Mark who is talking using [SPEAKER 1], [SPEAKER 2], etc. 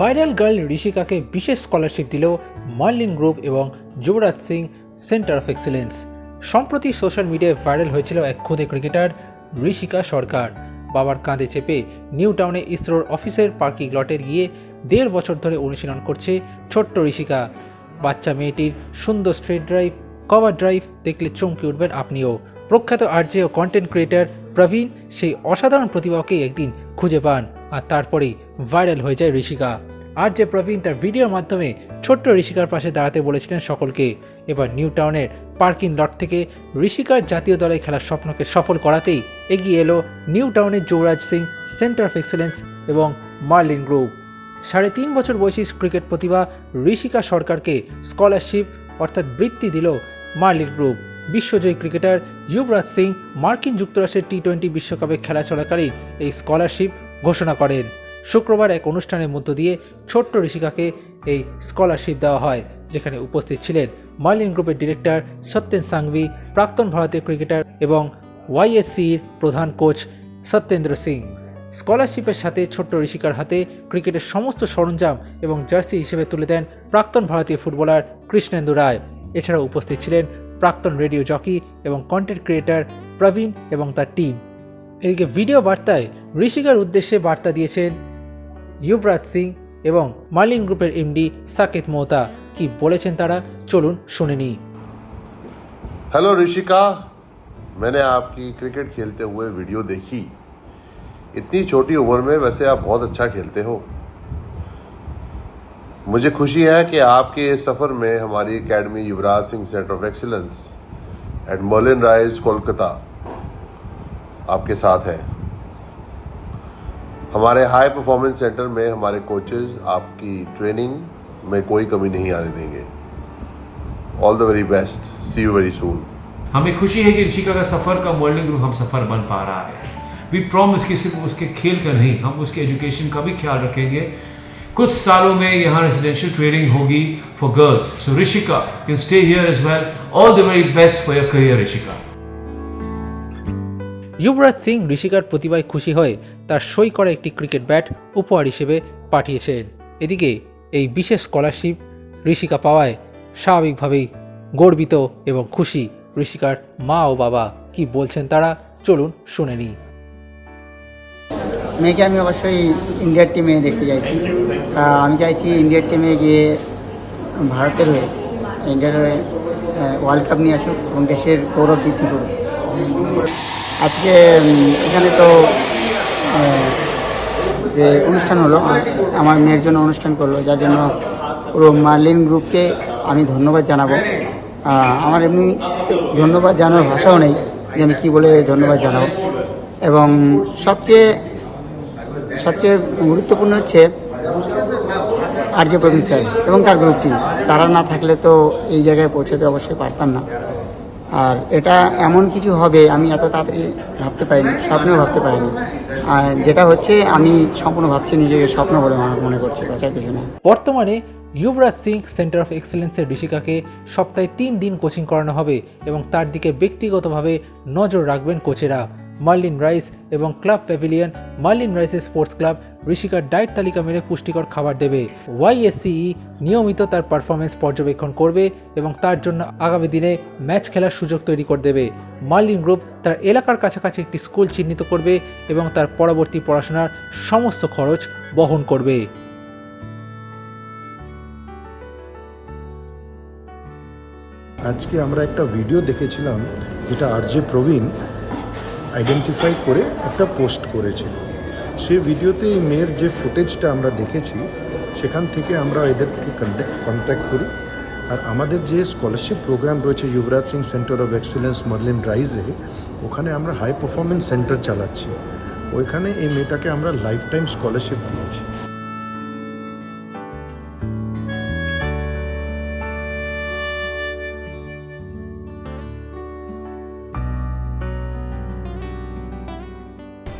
[SPEAKER 1] Viral girl ঋষিকাকে বিশেষ scholarship দিল Merlin group এবং Yuvraj Singh centre of excellence. সম্প্রতি সোশ্যাল মিডিয়ায় ভাইরাল হয়েছিল এক খুদে ক্রিকেটার ঋষিকা সরকার। বাবার কাঁধে চেপে নিউ টাউনে ইসরোর অফিসের পার্কিং লটে গিয়ে দেড় বছর ধরে অনুশীলন করছে ছোট্ট ঋষিকা। বাচ্চা মেয়েটির সুন্দর স্ট্রেট ড্রাইভ, কভার ড্রাইভ দেখলে চমকে উঠবেন আপনিও। প্রখ্যাত আর্যে ও কন্টেন্ট ক্রিয়েটার প্রবীণ সেই অসাধারণ প্রতিভাকে একদিন খুঁজে পান। আর তারপরেই ভাইরাল হয়ে যায় ঋষিকা। আর যে প্রবীণ তার ভিডিওর মাধ্যমে ছোট্ট ঋষিকার পাশে দাঁড়াতে বলেছিলেন সকলকে, এবার নিউ টাউনের পার্কিং লট থেকে ঋষিকার জাতীয় দলে খেলার স্বপ্নকে সফল করাতেই এগিয়ে এলো নিউ টাউনের Yuvraj Singh centre of excellence এবং মার্লিন গ্রুপ সাড়ে তিন বছর বয়সী ক্রিকেট প্রতিভা ঋষিকা সরকারকে স্কলারশিপ অর্থাৎ বৃত্তি দিল মার্লিন গ্রুপ বিশ্বজয়ী ক্রিকেটার যুবরাজ সিং মার্কিন যুক্তরাষ্ট্রের টি টোয়েন্টি বিশ্বকাপে খেলা চলাকালীন এই স্কলারশিপ ঘোষণা করেন। শুক্রবার এক অনুষ্ঠানের মধ্য দিয়ে ছোট্ট ঋষিকাকে এই স্কলারশিপ দেওয়া হয়, যেখানে উপস্থিত ছিলেন মার্লিন গ্রুপের ডিরেক্টর সত্যেন সাংভি, প্রাক্তন ভারতীয় ক্রিকেটার এবং ওয়াইএসসির প্রধান কোচ সত্যেন্দ্র সিং। স্কলারশিপের সাথে ছোট্ট ঋষিকার হাতে ক্রিকেটের সমস্ত সরঞ্জাম এবং জার্সি হিসেবে তুলে দেন প্রাক্তন ভারতীয় ফুটবলার কৃষ্ণেন্দু রায়। এছাড়াও উপস্থিত ছিলেন প্রাক্তন রেডিও জকি এবং কন্টেন্ট ক্রিয়েটার প্রবীণ এবং তার টিম। এদিকে ভিডিও বার্তায় ঋষিকার উদ্দেশ্যে বার্তা দিয়েছেন যুবরাজ সিং এবং মার্লিন গ্রুপের এমডি সাকেত মোহতা কি বলেছেন তারা চলুন শুনে নিই
[SPEAKER 2] हेलो ऋषिका मैंने आपकी क्रिकेट खेलते हुए वीडियो देखी इतनी छोटी उम्र में वैसे आप बहुत अच्छा खेलते हो मुझे खुशी है कि आपके इस सफ़र में हमारी academy Yuvraj Singh centre of excellence at Merlin Rise Kolkata आपके साथ है हमारे हाई परफॉर्मेंस सेंटर में हमारे कोचेज आपकी ट्रेनिंग में कोई कमी नहीं आने देंगे। All the very best see you very soon
[SPEAKER 3] हमें खुशी है कि ऋषिका का सफ़र का मॉडलिंग ग्रुप हम सफ़र बन पा रहा है। वी प्रॉमिस कि सिर्फ़ उसके खेल का नहीं, हम उसके एजुकेशन का भी ख्याल रखेंगे। कुछ सालों में यहाँ रेजिडेंशियल ट्रेनिंग होगी for girls so Rishika can stay here as well all the very best for your career Rishika
[SPEAKER 1] Yuvraj Singh ঋষিকার প্রতিভায় খুশি হয়ে তার সই করা একটি ক্রিকেট ব্যাট উপহার হিসেবে পাঠিয়েছেন। এদিকে এই বিশেষ স্কলারশিপ ঋষিকা পাওয়ায় স্বাভাবিকভাবেই গর্বিত এবং খুশি ঋষিকার মা ও বাবা। কি বলছেন তারা? চলুন শুনে নিই।
[SPEAKER 4] মেয়েকে আমি অবশ্যই ইন্ডিয়ার টিমে দেখতে চাইছি। আমি চাইছি ইন্ডিয়ার টিমে গিয়ে ভারতের হয়ে, ইন্ডিয়ার হয়ে ওয়ার্ল্ড কাপ নিয়ে আসুক এবং দেশের গৌরব বৃদ্ধি করুক। আজকে এখানে তো যে অনুষ্ঠান হলো, আমার মেয়ের জন্য অনুষ্ঠান করল, যার জন্য পুরো মার্লিন গ্রুপকে আমি ধন্যবাদ জানাব। আমার এমনি ধন্যবাদ জানার ভাষাও নেই, যে আমি কী বলে ধন্যবাদ জানাব। এবং সবচেয়ে সবচেয়ে গুরুত্বপূর্ণ হচ্ছে আর যে প্রবীণ স্যার এবং তার গ্রুপটি তারা না থাকলে তো এই জায়গায় পৌঁছতে অবশ্যই পারতাম না। আর এটা এমন কিছু হবে, আমি এত তাড়াতাড়ি ভাবতে পারিনি, স্বপ্নেও ভাবতে পারিনি। আর যেটা হচ্ছে, আমি সম্পূর্ণ ভাবছি নিজেকে স্বপ্ন বলে আমার মনে করছি তাছাড়া কিছু না।
[SPEAKER 1] বর্তমানে যুবরাজ সিং সেন্টার অফ এক্সেলেন্সের ঋষিকাকে সপ্তাহে তিন দিন কোচিং করানো হবে এবং তার দিকে ব্যক্তিগতভাবে নজর রাখবেন কোচেরা মার্লিন রাইস এবং ক্লাব প্যাভিলিয়ন মার্লিন রাইসের স্পোর্টস ক্লাব ঋষিকার ডায়েট তালিকা মেনে পুষ্টিকর খাবার দেবে। ওয়াইএসসিই নিয়মিত তার পারফরমেন্স পর্যবেক্ষণ করবে এবং তার জন্য আগামী দিনে ম্যাচ খেলার সুযোগ তৈরি করে দেবে। মার্লিন গ্রুপ তার এলাকার কাছাকাছি একটি স্কুল চিহ্নিত করবে এবং তার পরবর্তী পড়াশোনার সমস্ত খরচ বহন করবে।
[SPEAKER 5] আজকে আমরা একটা ভিডিও দেখেছিলাম, যেটা আরজে প্রবীণ আইডেন্টিফাই করে একটা পোস্ট করেছিল। সে ভিডিওতে এই মেয়ের যে ফুটেজটা আমরা দেখেছি, সেখান থেকে আমরা এদেরকে কন্ট্যাক্ট করি। আর আমাদের যে স্কলারশিপ প্রোগ্রাম রয়েছে Yuvraj Singh centre of excellence Merlin রাইজে ওখানে আমরা হাই পারফরমেন্স সেন্টার চালাচ্ছি। ওইখানে এই মেয়েটাকে আমরা লাইফ টাইম স্কলারশিপ দিয়েছি।